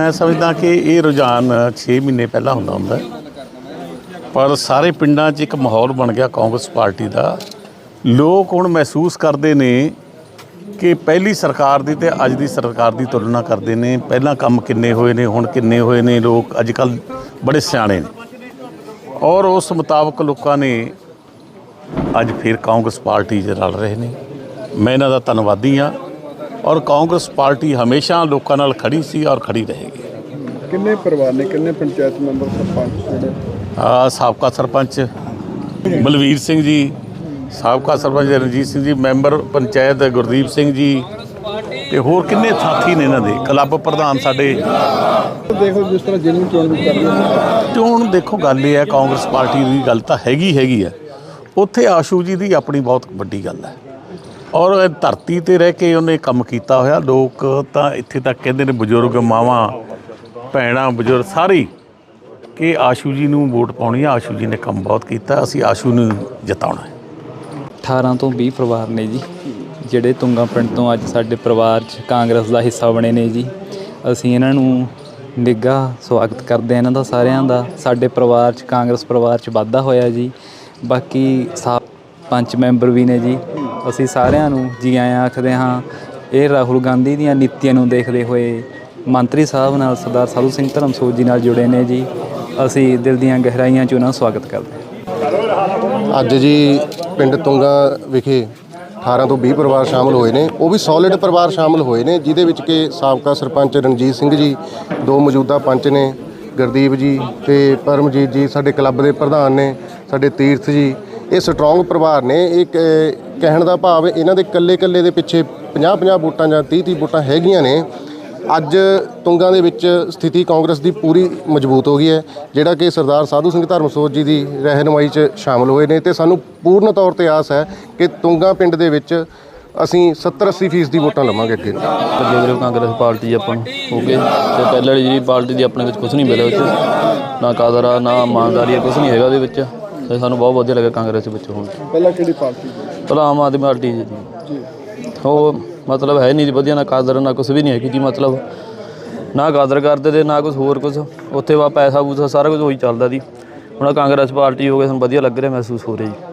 ਮੈਂ ਸਮਝਦਾ ਕਿ ਇਹ ਰੁਝਾਨ 6 ਮਹੀਨੇ ਪਹਿਲਾਂ ਹੁੰਦਾ ਹੁੰਦਾ ਪਰ ਸਾਰੇ ਪਿੰਡਾਂ 'ਚ ਇੱਕ ਮਾਹੌਲ ਬਣ ਗਿਆ ਕਾਂਗਰਸ ਪਾਰਟੀ ਦਾ। ਲੋਕ ਹੁਣ ਮਹਿਸੂਸ ਕਰਦੇ ਨੇ ਕਿ ਪਹਿਲੀ ਸਰਕਾਰ ਦੀ ਤੇ ਅੱਜ ਦੀ ਸਰਕਾਰ ਦੀ ਤੁਲਨਾ ਕਰਦੇ ਨੇ। ਪਹਿਲਾਂ ਕੰਮ ਕਿੰਨੇ ਹੋਏ ਨੇ, ਹੁਣ ਕਿੰਨੇ ਹੋਏ ਨੇ ਲੋਕ ਅੱਜ ਕੱਲ ਬੜੇ ਸਿਆਣੇ ਨੇ। ਔਰ ਉਸ ਮੁਤਾਬਕ ਲੋਕਾਂ ਨੇ ਅੱਜ ਫਿਰ ਕਾਂਗਰਸ ਪਾਰਟੀ 'ਚ ਰਲ ਰਹੇ ਨੇ। ਮੈਂ ਇਹਨਾਂ ਦਾ ਧੰਨਵਾਦੀ ਹਾਂ। ਔਰ ਕਾਂਗਰਸ ਪਾਰਟੀ ਹਮੇਸ਼ਾ ਲੋਕਾਂ ਨਾਲ ਖੜੀ ਸੀ ਔਰ ਖੜੀ ਰਹੇਗੀ। ਕਿੰਨੇ ਪਰਿਵਾਰ ਨੇ? ਕਿੰਨੇ ਪੰਚਾਇਤ ਮੈਂਬਰ ਸਰਪੰਚ ਜਿਹੜੇ? ਆ ਸਾਬਕਾ ਸਰਪੰਚ ਬਲਵੀਰ ਸਿੰਘ ਜੀ ਸਾਬਕਾ ਸਰਪੰਚ ਰਣਜੀਤ ਸਿੰਘ ਜੀ ਮੈਂਬਰ ਪੰਚਾਇਤ ਗੁਰਦੀਪ ਸਿੰਘ ਜੀ ਤੇ ਹੋਰ ਕਿੰਨੇ ਸਾਥੀ ਨੇ ਇਹਨਾਂ ਦੇ? ਕਲੱਬ ਪ੍ਰਧਾਨ ਸਾਡੇ। ਦੇਖੋ ਜਿਸ ਤਰ੍ਹਾਂ ਜ਼ਿਲ੍ਹੇ ਚੋਣ ਵੀ ਕਰ ਰਹੇ ਚੋਣ ਦੇਖੋ ਗੱਲ ਇਹ ਹੈ ਕਾਂਗਰਸ ਪਾਰਟੀ ਦੀ ਗੱਲ ਤਾਂ ਹੈਗੀ ਹੈਗੀ ਹੈ। ਉੱਥੇ ਆਸ਼ੂ ਜੀ ਦੀ ਆਪਣੀ ਬਹੁਤ ਵੱਡੀ ਗੱਲ ਹੈ। ਔਰ ਇਹ ਧਰਤੀ ਤੇ ਰਹਿ ਕੇ ਉਹਨੇ ਕੰਮ ਕੀਤਾ ਹੋਇਆ। ਲੋਕ ਤਾਂ ਇੱਥੇ ਤੱਕ ਕਹਿੰਦੇ ਨੇ ਬਜ਼ੁਰਗ ਮਾਵਾਂ, ਭੈਣਾਂ, ਬਜ਼ੁਰਗ ਸਾਰੇ ਕਿ ਆਸ਼ੂ ਜੀ ਨੂੰ ਵੋਟ ਪਾਉਣੀ ਹੈ ਆਸ਼ੂ ਜੀ ਨੇ ਕੰਮ ਬਹੁਤ ਕੀਤਾ। ਅਸੀਂ ਆਸ਼ੂ ਨੂੰ ਜਿਤਾਉਣਾ ਹੈ। 18 ਤੋਂ 20 ਪਰਿਵਾਰ ਨੇ ਜੀ। ਜਿਹੜੇ ਤੁੰਗਾ ਪਿੰਡ ਤੋਂ ਅੱਜ ਸਾਡੇ ਪਰਿਵਾਰ 'ਚ ਕਾਂਗਰਸ ਦਾ ਹਿੱਸਾ ਬਣੇ ਨੇ ਜੀ। ਅਸੀਂ ਇਹਨਾਂ ਨੂੰ ਨਿੱਘਾ ਸਵਾਗਤ ਕਰਦੇ ਹਾਂ ਇਹਨਾਂ ਦਾ ਸਾਰਿਆਂ ਦਾ। ਸਾਡੇ ਪਰਿਵਾਰ 'ਚ, ਕਾਂਗਰਸ ਪਰਿਵਾਰ 'ਚ ਵਾਧਾ ਹੋਇਆ ਜੀ। ਬਾਕੀ ਸਾ ਪੰਜ ਮੈਂਬਰ ਵੀ ਨੇ ਜੀ। ਅਸੀਂ ਸਾਰਿਆਂ ਨੂੰ ਜੀ ਆਇਆਂ ਆਖਦੇ ਹਾਂ, ਇਹ ਰਾਹੁਲ ਗਾਂਧੀ ਦੀਆਂ ਨੀਤੀਆਂ ਨੂੰ ਦੇਖਦੇ ਹੋਏ ਮੰਤਰੀ ਸਾਹਿਬ ਨਾਲ ਸਰਦਾਰ ਸਾਧੂ ਸਿੰਘ ਧਰਮਸੋਤ ਜੀ ਨਾਲ ਜੁੜੇ ਨੇ ਜੀ। ਅਸੀਂ ਦਿਲ ਦੀਆਂ ਗਹਿਰਾਈਆਂ 'ਚ ਉਹਨਾਂ ਦਾ ਸਵਾਗਤ ਕਰਦੇ ਹਾਂ। ਅੱਜ ਜੀ ਪਿੰਡ ਤੁੰਗਾ ਵਿਖੇ 18 ਤੋਂ 20 ਪਰਿਵਾਰ ਸ਼ਾਮਲ ਹੋਏ ਨੇ। ਉਹ ਵੀ ਸੋਲਿਡ ਪਰਿਵਾਰ ਸ਼ਾਮਲ ਹੋਏ ਨੇ, ਜਿਹਦੇ ਵਿੱਚ ਕਿ ਸਾਬਕਾ ਸਰਪੰਚ ਰਣਜੀਤ ਸਿੰਘ ਜੀ, ਦੋ ਮੌਜੂਦਾ ਪੰਚ ਨੇ, ਗੁਰਦੀਪ ਜੀ ਤੇ ਪਰਮਜੀਤ ਜੀ, ਸਾਡੇ ਕਲੱਬ ਦੇ ਪ੍ਰਧਾਨ ਨੇ, ਸਾਡੇ ਤੀਰਥ ਜੀ। ਇਹ ਸਟਰੋਂਗ ਪਰਿਵਾਰ ਨੇ, ਇਹ ਕ- ਕਹਿਣ ਦਾ ਭਾਵ ਇਹਨਾਂ ਦੇ ਕੱਲੇ ਕੱਲੇ ਦੇ ਪਿੱਛੇ 50 50 ਵੋਟਾਂ ਜਾਂ 30 30 ਵੋਟਾਂ ਹੈਗੀਆਂ ਨੇ ਅੱਜ ਤੁੰਗਾ ਦੇ ਵਿੱਚ ਸਥਿਤੀ ਕਾਂਗਰਸ ਦੀ ਪੂਰੀ ਮਜ਼ਬੂਤ ਹੋ ਗਈ ਹੈ ਜਿਹੜਾ ਕਿ ਸਰਦਾਰ ਸਾਧੂ ਸਿੰਘ ਧਰਮਸੋਤ ਜੀ ਦੀ ਰਹਿਨਮਾਈ 'ਚ ਸ਼ਾਮਲ ਹੋਏ ਨੇ ਤੇ ਸਾਨੂੰ ਪੂਰਨ ਤੌਰ ਤੇ ਆਸ ਹੈ ਕਿ ਤੁੰਗਾ ਪਿੰਡ ਦੇ ਵਿੱਚ ਅਸੀਂ 70 80 ਫੀਸਦੀ ਵੋਟਾਂ ਲਵਾਂਗੇ ਅੱਗੇ। ਜਿਹੜੇ ਕਾਂਗਰਸ ਪਾਰਟੀ ਆਪਾਂ ਨੂੰ ਹੋ ਗਏ ਤੇ ਪਹਿਲਾਂ ਵਾਲੀ ਜਿਹੜੀ ਪਾਰਟੀ ਦੀ ਆਪਣੇ ਵਿੱਚ ਕੁਝ ਨਹੀਂ ਮਿਲਿਆ ਵਿੱਚ ਨਾ ਕਾਦਰ ਆ ਨਾ ਇਮਾਨਦਾਰੀ ਆ ਕੁਝ ਨਹੀਂ ਹੈਗਾ ਉਹਦੇ ਵਿੱਚ। ਤੇ ਸਾਨੂੰ ਬਹੁਤ ਵਧੀਆ ਲੱਗਾ ਕਾਂਗਰਸ ਦੇ ਵਿੱਚ ਹੁਣ। ਪਹਿਲਾਂ ਕਿਹੜੀ ਪਾਰਟੀ ਪਹਿਲਾਂ ਆਮ ਆਦਮੀ ਪਾਰਟੀ ਜੀ। ਉਹ ਮਤਲਬ ਹੈ ਨਹੀਂ ਜੀ ਵਧੀਆ ਨਾ ਕਾਦਰ ਨਾ ਕੁਝ ਵੀ ਨਹੀਂ ਹੈਗੀ ਜੀ ਮਤਲਬ। ਨਾ ਕਾਦਰ ਕਰਦੇ ਤੇ ਨਾ ਕੁਝ ਹੋਰ ਕੁਝ ਉੱਥੇ ਵਾ ਪੈਸਾ ਪੂਸਾ ਸਾਰਾ ਕੁਝ ਉਹੀ ਚੱਲਦਾ ਦੀ ਹੁਣ ਆਹ ਕਾਂਗਰਸ ਪਾਰਟੀ ਹੋ ਗਈ ਸਾਨੂੰ ਵਧੀਆ ਲੱਗ ਰਿਹਾ ਮਹਿਸੂਸ ਹੋ ਰਿਹਾ ਜੀ।